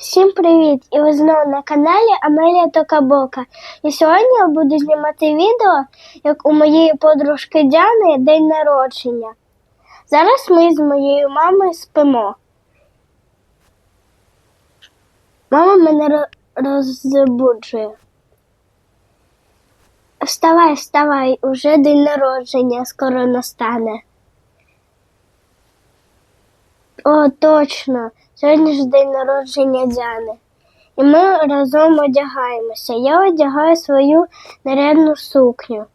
Всім привіт! І ви знову на каналі Амелія Токабока. І сьогодні я буду знімати відео, як у моєї подружки Діани день народження. Зараз ми з моєю мамою спимо. Мама мене розбуджує. Вставай, вставай, уже день народження скоро настане. О, точно! Сьогодні ж день народження Діани. І ми разом одягаємося. Я одягаю свою нарядну сукню.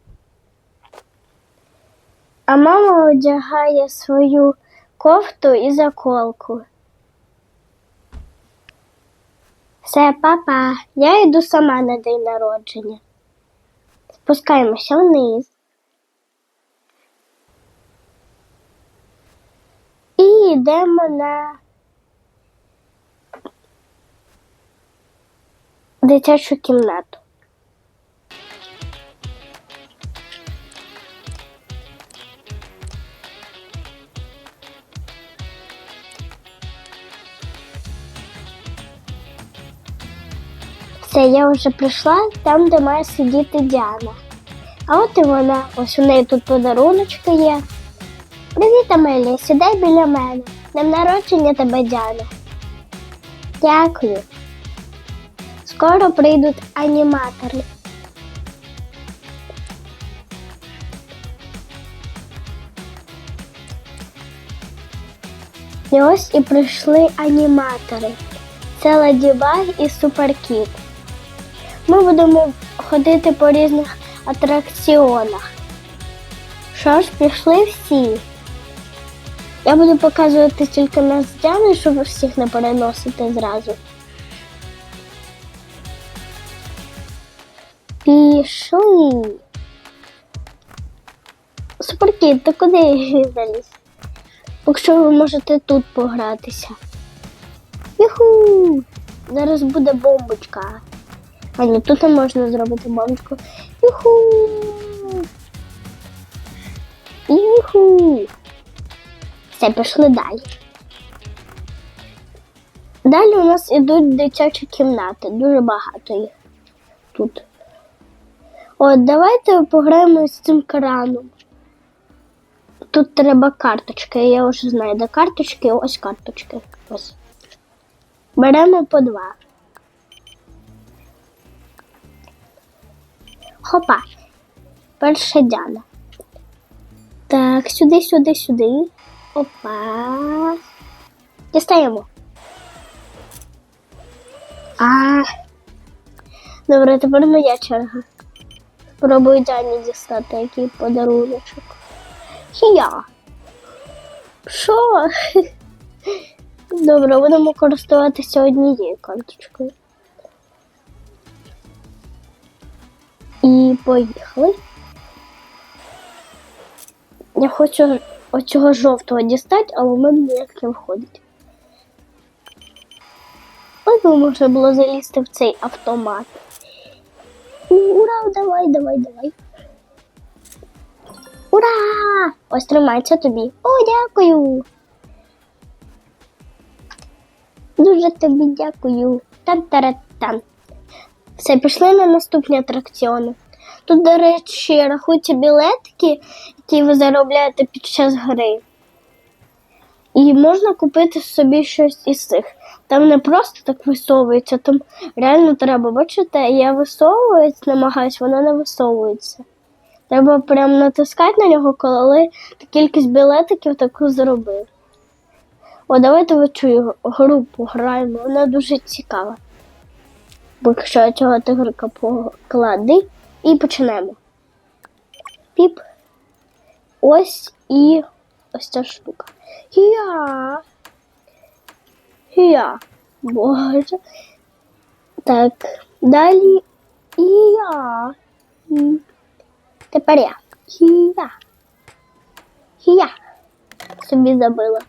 А мама одягає свою кофту і заколку. Все, папа, я йду сама на день народження. Спускаємося вниз. І йдемо на дитячу кімнату. Все, я вже прийшла там, де має сидіти Діана. А от і вона. Ось у неї тут подаруночки є. Привіт, Амелія, сідай біля мене. Днем народження тебе, Діана. Дякую. Скоро прийдуть аніматори. І ось і прийшли аніматори. Це Леді Баг і Суперкіт. Ми будемо ходити по різних атракціонах. Що ж, пішли всі. Я буду показувати тільки нас з щоб всіх не переносити зразу. Пішли. Суперкіт, ти куди заліз? Якщо ви можете тут погратися. Юху! Зараз буде бомбочка. А ні, тут не можна зробити бомбочку. Юху! Юху! Все, пішли далі. Далі у нас ідуть дитячі кімнати, дуже багато їх тут. От, давайте пограємо з цим краном. Тут треба карточки, я вже знаю, де карточки, ось карточки. Ось. Беремо по два. Хопа. Перша Дяна. Так, сюди, сюди, сюди. Опа. Дістаємо. А. Добре, тепер моя черга. Спробую Дяні дістати який подаруночок. Я. Що? Добре, будемо користуватися однією карточкою. І поїхали. Я хочу оцього жовтого дістати, але в мене ніяк не виходить. Ось би можна було залізти в цей автомат. Ура, давай, давай, давай. Ура! Ось тримайся тобі. О, дякую. Дуже тобі дякую. Там-тарат-там. Все, пішли на наступні атракціони. Тут, до речі, рахуються білетки, які ви заробляєте під час гри. І можна купити собі щось із цих. Там не просто так висовується, там реально треба. Бачите, я висовуюсь, намагаюсь, воно не висовується. Треба прям натискати на нього, коли кількість білетиків таку зробив. О, давайте в цю гру пограємо, вона дуже цікава. Бо якщо цього тигрика поклади і почнемо. Піп. Ось і ось ця штука. Я. Я. Боже. Так, далі я. Тепер я. Я. Я. Собі забила.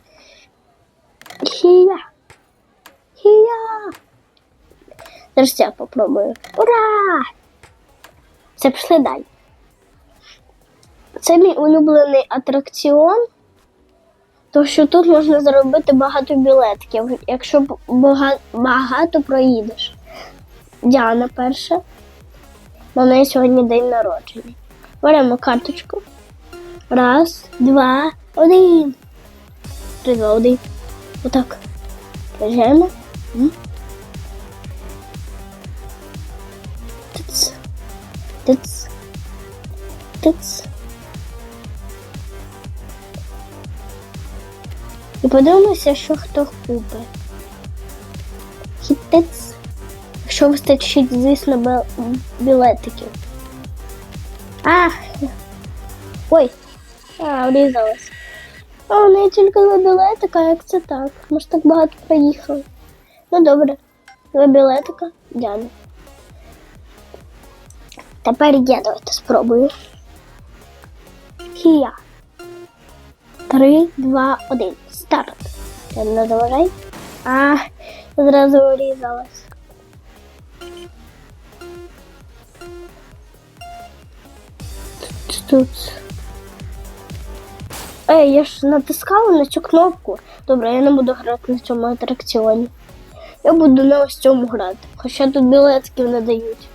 Я. Я. Зараз я попробую. Ура! Все, пішли далі. Це мій улюблений атракціон. То що тут можна заробити багато білетків, якщо багато проїдеш. Діана перша. У неї сьогодні день народження. Беремо карточку. Раз, два, один. Три, два, один. Отак. Приїжджаємо. Тиц. Тиц. І подивимося, що хто купить. Хітець. Якщо вистачить, звісно, білетиків. А! Ой! А, врізалась. А, у неї тільки два білетика, як це так? Ми ж так багато проїхали. Ну добре. Два білетика, Діана. Тепер я давайте спробую. Кія. Три, два, один. Старт. Я не заважай. А, зразу врізалась. Тут. Ей, я ж натискала на цю кнопку. Добре, я не буду грати на цьому атракціоні. Я буду на ось цьому грати. Хоча тут білетків не дають.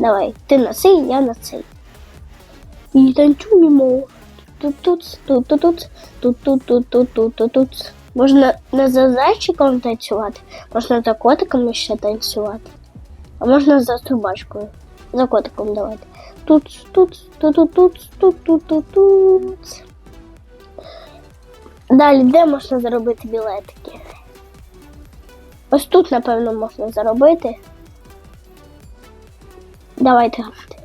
Давай, ти на цей, я на цей. І танцюємо. Тут-тут, тут-тут, тут-тут, тут-тут, тут-тут. Можна не за зайчиком танцювати, можна за котиком ще танцювати. А можна за трубачкою. За котиком давати. Тут, тут, тут, тут, тут, тут, тут, тут. Далі, де можна заробити білетики? Ось тут, напевно, можна заробити. Давайте грати.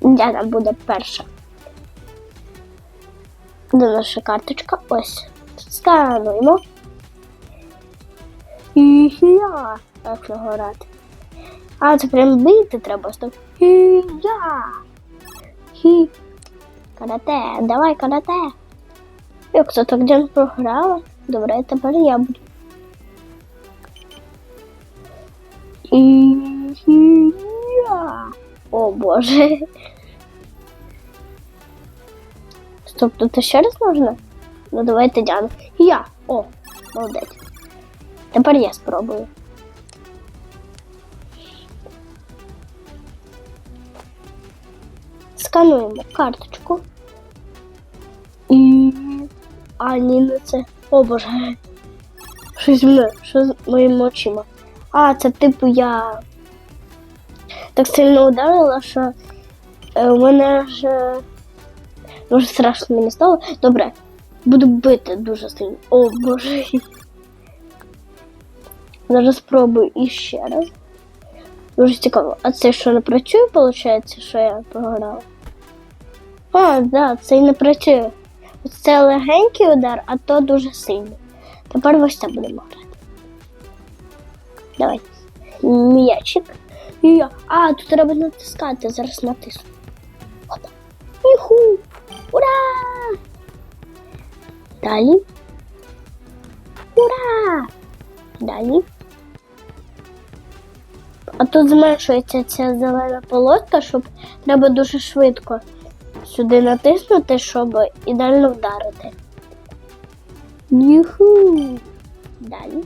Дяна буде перша. Де наша карточка? Ось. Скануємо. Я. Як його грати? А, це прям бити треба. Стоп. Я. Хі. Карате, давай карате. Як це так Дяна програла? Добре, тепер я буду. О боже. Стоп, тут ще раз можна? Ну давайте Діана. Я. О, молодець. Тепер я спробую. Скануємо карточку. І. А, ні, не це. О боже. Щось мене, що з моїми очима. А, це типу я так сильно ударила, що е, у мене ж е, дуже страшно мені стало. Добре, буду бити дуже сильно. О боже. Зараз спробую іще раз. Дуже цікаво. А це що не працює, виходить, що я програла? А, да, це і не працює. Це легенький удар, а то дуже сильний. Тепер ось це будемо грати. Давай. М'ячик. І я. А, тут треба натискати, зараз натисну. Опа. Іху! Ура! Далі. Ура! Далі. А тут зменшується ця зелена полоска, щоб треба дуже швидко сюди натиснути, щоб ідеально вдарити. Юху! Далі.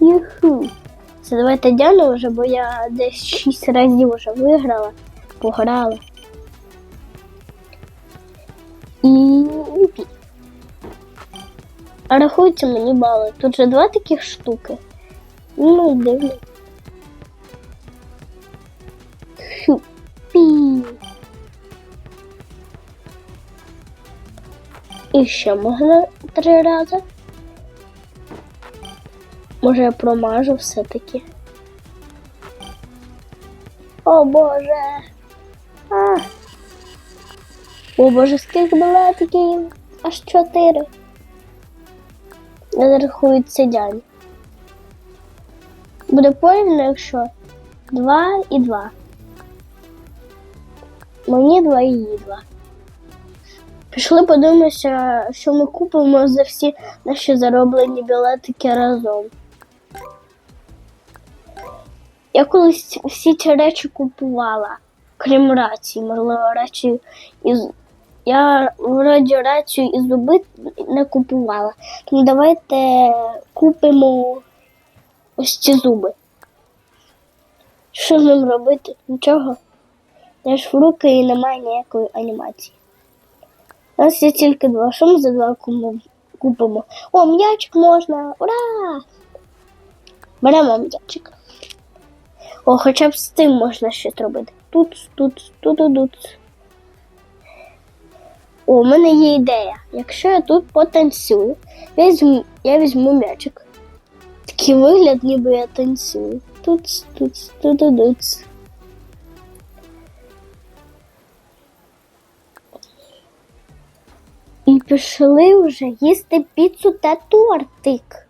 Юху. Це давайте Діану вже, бо я десь 6 разів вже виграла, пограла. І. А рахуються мені бали. Тут же два таких штуки. Ну, дивно. Хюпі. І ще можна три рази. Може я промажу все-таки. О боже. А. О боже, скільки білетиків? Аж чотири. Не зарахується дянь. Буде порівняно, якщо два і два. Мені два і їй два. Пішли подивимося, що ми купимо за всі наші зароблені білетики разом. Я колись всі ці речі купувала. крім рації, можливо, рацію і я вроді рацію і зуби не купувала. Тому давайте купимо ось ці зуби. Що з ним робити? Нічого. Я ж в руки і немає ніякої анімації. У нас є тільки два. Що ми за два купимо? О, м'ячик можна! Ура! Беремо м'ячик. О, хоча б з цим можна щось робити. Тут, тут, тут, тут, тут. О, у мене є ідея. Якщо я тут потанцюю, візьму, я візьму м'ячик. Такий вигляд, ніби я танцюю. Тут, тут, тут, тут, тут. І пішли вже їсти піцу та тортик.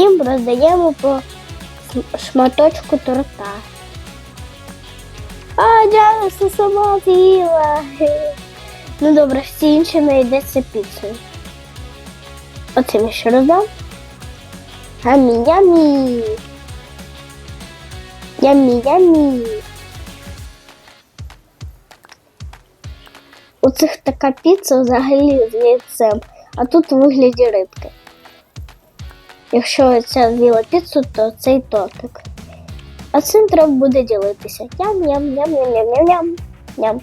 всім роздаємо по шматочку торта. А, Діана все сама з'їла. Ну добре, всі інші знайдеться піцею. Оцим ще роздам. Ямі, ямі. Ямі, ямі. У цих така піца взагалі з яйцем, а тут у вигляді рибки. Якщо ця з'їла піцу, то цей тортик. А цим треба буде ділитися. Ням-ням-ням-ням-ням-ням. Ням.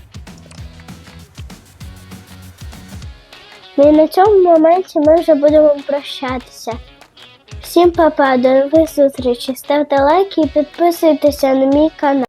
Ну і на цьому моменті ми вже будемо прощатися. Всім па-па, до нових зустрічей. Ставте лайки і підписуйтеся на мій канал.